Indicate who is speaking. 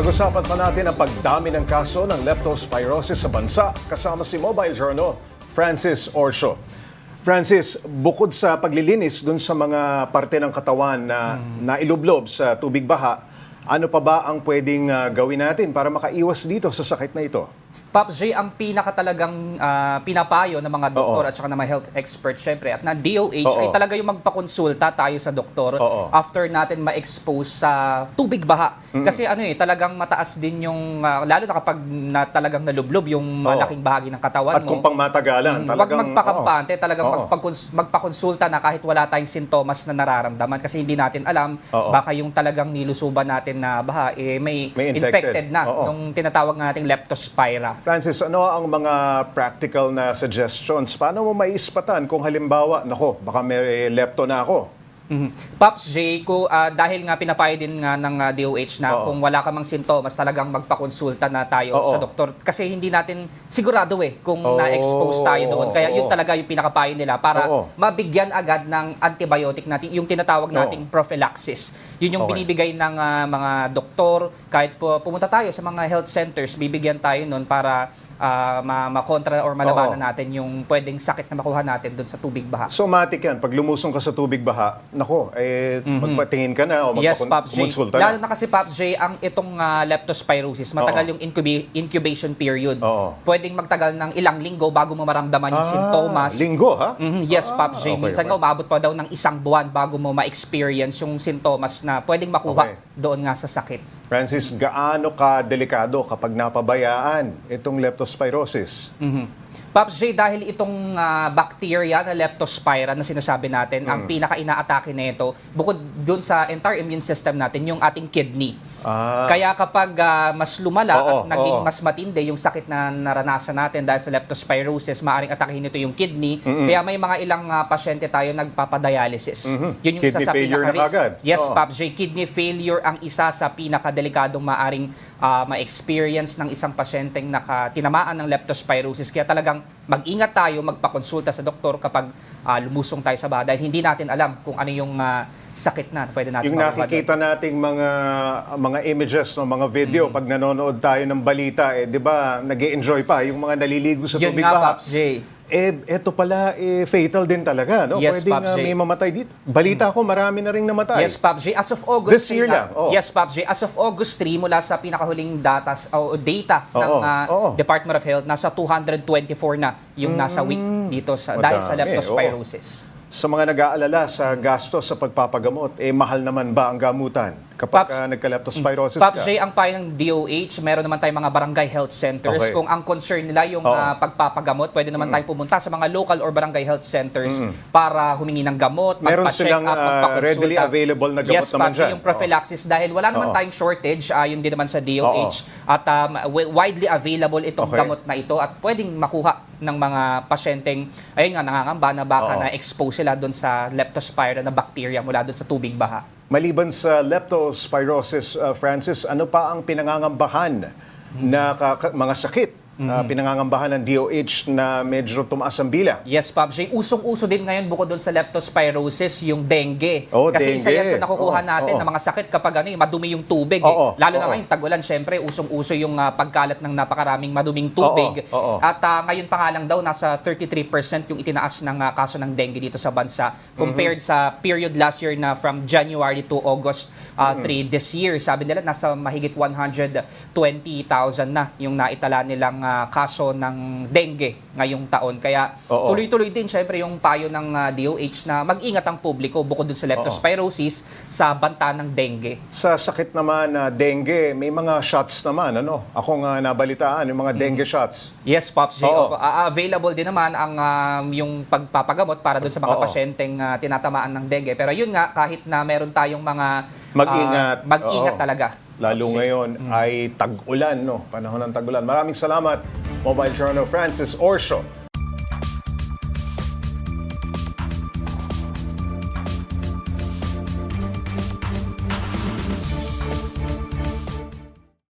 Speaker 1: Pag-usapan pa natin ang pagdami ng kaso ng leptospirosis sa bansa kasama si Mobile Journal Francis Orsho. Francis, bukod sa paglilinis dun sa mga parte ng katawan na nailublob sa tubig baha, ano pa ba ang pwedeng ah, gawin natin para makaiwas dito sa sakit na ito?
Speaker 2: Pops J, ang pinaka talagang ah, pinapayo ng mga doktor
Speaker 1: Oo.
Speaker 2: at saka ng mga health experts syempre at na DOH
Speaker 1: Oo.
Speaker 2: ay talaga yung magpakonsulta tayo sa doktor
Speaker 1: Oo.
Speaker 2: after natin ma-expose sa tubig baha. Kasi ano eh, talagang mataas din yung, ah, lalo na kapag na, talagang nalublob yung malaking bahagi ng katawan
Speaker 1: At
Speaker 2: mo.
Speaker 1: kung pang matagalan,
Speaker 2: Mm, Huwag
Speaker 1: talagang...
Speaker 2: magpakampante, talagang
Speaker 1: Oo.
Speaker 2: magpagkons- magpakonsulta na kahit wala tayong sintomas na nararamdaman kasi hindi natin alam
Speaker 1: Oo.
Speaker 2: baka yung talagang nilusuban natin na baha eh, may,
Speaker 1: May infected.
Speaker 2: infected. na
Speaker 1: Oo.
Speaker 2: nung tinatawag nating leptospira.
Speaker 1: Francis, ano ang mga practical na suggestions? Paano mo maispatan kung halimbawa, nako, baka may lepto na ako?
Speaker 2: Mhm. Pops J, ko, ah, dahil nga pinapayo din nga ng ah, DOH na
Speaker 1: Oo.
Speaker 2: kung wala ka mang sintomas, talagang magpakonsulta na tayo
Speaker 1: Oo.
Speaker 2: sa doktor. Kasi hindi natin sigurado eh kung
Speaker 1: Oo.
Speaker 2: na-expose tayo doon. Kaya yun
Speaker 1: Oo.
Speaker 2: talaga yung pinakapayo nila para
Speaker 1: Oo.
Speaker 2: mabigyan agad ng antibiotic natin, yung tinatawag nating prophylaxis. Yun yung
Speaker 1: Okay.
Speaker 2: binibigay ng ah, mga doktor. Kahit po, pumunta tayo sa mga health centers, bibigyan tayo noon para ah, ma- makontra or malabanan
Speaker 1: Oo.
Speaker 2: natin yung pwedeng sakit na makuha natin doon sa tubig baha.
Speaker 1: Somatic yan. Pag lumusong ka sa tubig baha, nako, eh, magpatingin ka na o
Speaker 2: Mhm. Yes,
Speaker 1: magpakon-
Speaker 2: Pops J. Lalo
Speaker 1: na.
Speaker 2: na kasi, Pops J, ang itong ah, leptospirosis, matagal
Speaker 1: Oo.
Speaker 2: yung incubi- incubation period.
Speaker 1: Oo.
Speaker 2: Pwedeng magtagal ng ilang linggo bago mo maramdaman yung
Speaker 1: Ah,
Speaker 2: sintomas.
Speaker 1: Linggo, ha?
Speaker 2: Mhm, Yes, Pops J.
Speaker 1: okay,
Speaker 2: Minsan
Speaker 1: okay.
Speaker 2: nga umabot pa daw ng isang buwan bago mo ma-experience yung sintomas na pwedeng makuha
Speaker 1: Okay.
Speaker 2: Doon nga sa sakit.
Speaker 1: Francis, gaano ka delikado kapag napabayaan itong leptospirosis?
Speaker 2: Pops J, dahil itong ah, bacteria na leptospira na sinasabi natin, ang
Speaker 1: Mm.
Speaker 2: pinaka-inaatake nito, bukod dun sa entire immune system natin, yung ating kidney.
Speaker 1: Ah,
Speaker 2: Kaya kapag ah, mas lumala
Speaker 1: Oo,
Speaker 2: at naging
Speaker 1: oo.
Speaker 2: mas matindi yung sakit na naranasan natin dahil sa leptospirosis, maaring atakihin nito yung kidney. Kaya may mga ilang ah, pasyente tayo nagpapadialysis.
Speaker 1: Mhm.
Speaker 2: Yun yung isa
Speaker 1: Kidney
Speaker 2: sa
Speaker 1: failure na
Speaker 2: pinaka-risk.
Speaker 1: kagad.
Speaker 2: Yes,
Speaker 1: Oo.
Speaker 2: Pops J. Kidney failure ang isa sa pinakadelikadong maaring ah, ma-experience ng isang pasyenteng naka, tinamaan ng leptospirosis. Kaya talagang mag-ingat tayo, magpakonsulta sa doktor kapag ah, lumusong tayo sa baha dahil hindi natin alam kung ano yung ah, sakit na pwede natin
Speaker 1: yung
Speaker 2: doon.
Speaker 1: nakikita nating mga mga images, no, mga video,
Speaker 2: Mm.
Speaker 1: pag nanonood tayo ng balita, eh, di ba, nag enjoy pa yung mga naliligo sa
Speaker 2: Yun
Speaker 1: tubig
Speaker 2: nga,
Speaker 1: baha.
Speaker 2: Pops J.
Speaker 1: Eh, eto pala, eh, fatal din talaga, no?
Speaker 2: Yes,
Speaker 1: Pwedeng
Speaker 2: Pops
Speaker 1: ah,
Speaker 2: J.
Speaker 1: may mamatay dito. Balita ko, marami na rin namatay.
Speaker 2: Yes, Pops J. As of August
Speaker 1: This year
Speaker 2: 3
Speaker 1: lang, oh.
Speaker 2: Yes, Pops J. As of August 3, mula sa pinakahuling data, o data
Speaker 1: Oo,
Speaker 2: ng ah,
Speaker 1: oo.
Speaker 2: Department of Health, nasa 224 na yung nasa week dito sa, dahil sa
Speaker 1: Madami,
Speaker 2: leptospirosis.
Speaker 1: Sa mga nag-aalala sa gastos sa pagpapagamot, eh, mahal naman ba ang gamutan kapag
Speaker 2: Pops-
Speaker 1: ah, nagka-leptospirosis
Speaker 2: Pops
Speaker 1: ka?
Speaker 2: J, ang payo ng DOH, meron naman tayong mga barangay health centers.
Speaker 1: Okay.
Speaker 2: Kung ang concern nila yung
Speaker 1: Oo.
Speaker 2: ah, pagpapagamot, pwede naman tayong pumunta sa mga local or barangay health centers para humingi ng gamot,
Speaker 1: Meron
Speaker 2: magpa-check
Speaker 1: silang,
Speaker 2: up, magpakonsulta.
Speaker 1: readily available na gamot
Speaker 2: yes,
Speaker 1: naman
Speaker 2: Pops
Speaker 1: dyan.
Speaker 2: yung prophylaxis dahil wala naman
Speaker 1: Oo.
Speaker 2: tayong shortage, ah, yun din naman sa DOH. At um, wi- widely available itong
Speaker 1: Okay.
Speaker 2: gamot na ito at pwedeng makuha ng mga pasyenteng, ayun nga, nangangamba na baka
Speaker 1: Oo.
Speaker 2: na-expose sila doon sa leptospira na bacteria mula doon sa tubig baha.
Speaker 1: Maliban sa leptospirosis, uh, Francis, ano pa ang pinangangambahan na ka- ka- mga sakit
Speaker 2: Mm-hmm.
Speaker 1: uh, pinangangambahan ng DOH na medyo tumaas ang bilang?
Speaker 2: Yes, Pops J. Usong-uso din ngayon bukod doon sa leptospirosis, yung dengue.
Speaker 1: Oh,
Speaker 2: Kasi isa
Speaker 1: dengue.
Speaker 2: yan sa nakukuha
Speaker 1: Oo,
Speaker 2: natin
Speaker 1: oo.
Speaker 2: na mga sakit kapag ano, yung madumi yung tubig. eh.
Speaker 1: Oo,
Speaker 2: Lalo na
Speaker 1: oo.
Speaker 2: ngayon, tag-ulan, syempre, usong-uso yung ah, pagkalat ng napakaraming maduming tubig.
Speaker 1: Oo, oo.
Speaker 2: At ah, ngayon pa nga lang daw, nasa 33% yung itinaas ng ah, kaso ng dengue dito sa bansa compared sa period last year na from January to August ah, 3 this year. Sabi nila, nasa mahigit 120,000 na yung naitala nilang ah, kaso ng dengue ngayong taon. Kaya
Speaker 1: Oo.
Speaker 2: tuloy-tuloy din syempre yung payo ng ah, DOH na mag-ingat ang publiko bukod dun sa leptospirosis sa banta ng dengue.
Speaker 1: Sa sakit naman na dengue, may mga shots naman, ano? Ako nga nabalitaan, yung mga dengue shots.
Speaker 2: Yes, Pops.
Speaker 1: Oo.
Speaker 2: Ah, available din naman ang um, yung pagpapagamot para dun sa mga
Speaker 1: Oo.
Speaker 2: pasyenteng ah, tinatamaan ng dengue. Pero yun nga, kahit na meron tayong mga...
Speaker 1: Mag-ingat.
Speaker 2: ah, mag-ingat
Speaker 1: Oo.
Speaker 2: talaga.
Speaker 1: Lalo ngayon ay tag-ulan, no? Panahon ng tag-ulan. Maraming salamat, Mobile Journal Francis Orsho.